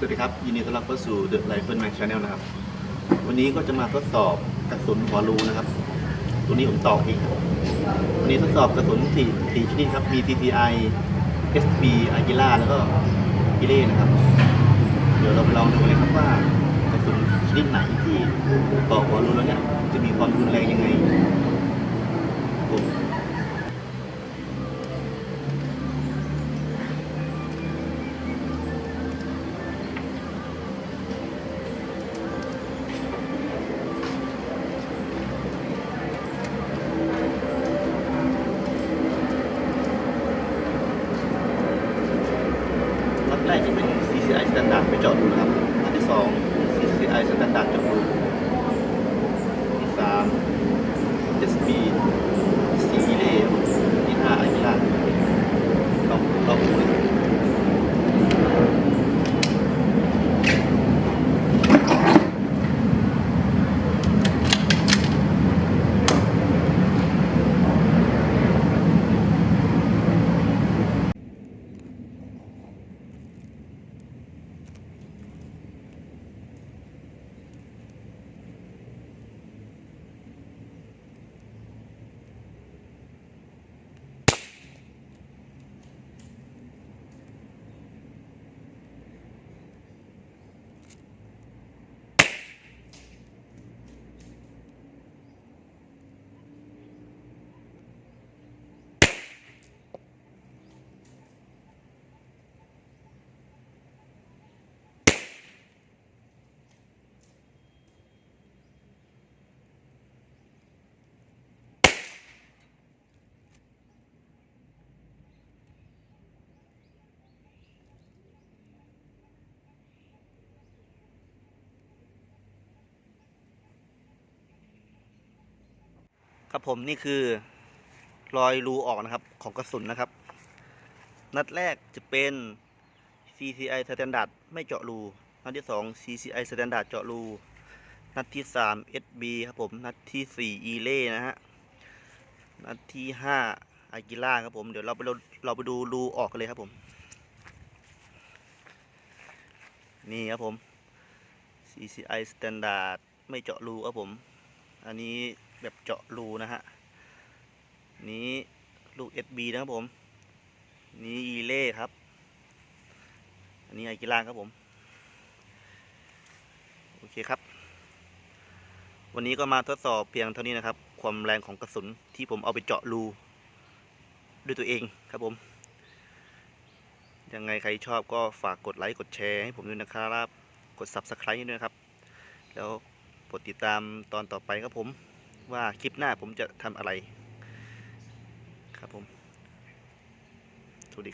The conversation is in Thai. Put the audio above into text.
สวัสดีครับ ยินดีต้อนรับเข้าสู่ The Rifleman Channel นะครับ วันนี้ก็จะมาทดสอบกระสุนหัวรูนะครับ ตัวนี้ผมตอกเองครับวันนี้ทดสอบกระสุนสี่สี่ชนิดครับ มี TTI SB Agila แล้วก็กิเล่นะครับ เดี๋ยวเราไปลองดูเลยครับว่ากระสุนชนิดไหนที่ตอกหัวรูแล้วเนี่ยจะมีความรุนแรงยังไง เป็น CCI Standard ไปเจอดดูนะครับ อันที่สอง CCI Standard เจอดดูที่สาม SB สีเล่ที่ห้าอากิล่าลองลองดูเลย ครับผมนี่คือรอยรูออกนะครับของกระสุนนะครับ นัดแรกจะเป็น CCI Standard ไม่เจาะรู นัดที่ 2 CCI Standard เจาะรู นัดที่ 3 SB ครับผม นัดที่ 4 e l a นะฮะ นัดที่5 a g u i l a ครับผม เดี๋ยวเราไปเราเราไปดูรูออกกันเลยครับผม นี่ครับผม CCI Standard ไม่เจาะรูครับผม อันนี้ แบบเจาะรูนะฮะ นี้ลูก SB นะครับผม นี่อีเล่ครับ อันนี้ไอกิล่าครับผม โอเคครับ วันนี้ก็มาทดสอบเพียงเท่านี้นะครับ ความแรงของกระสุนที่ผมเอาไปเจาะรู ด้วยตัวเองครับผม ยังไงใครชอบก็ฝากกดไลค์กดแชร์ให้ผมด้วยนะครับ กด Subscribe ด้วยนะครับ แล้วกดติดตามตอนต่อไปครับผม ว่าคลิปหน้าผมจะทำอะไร ครับผม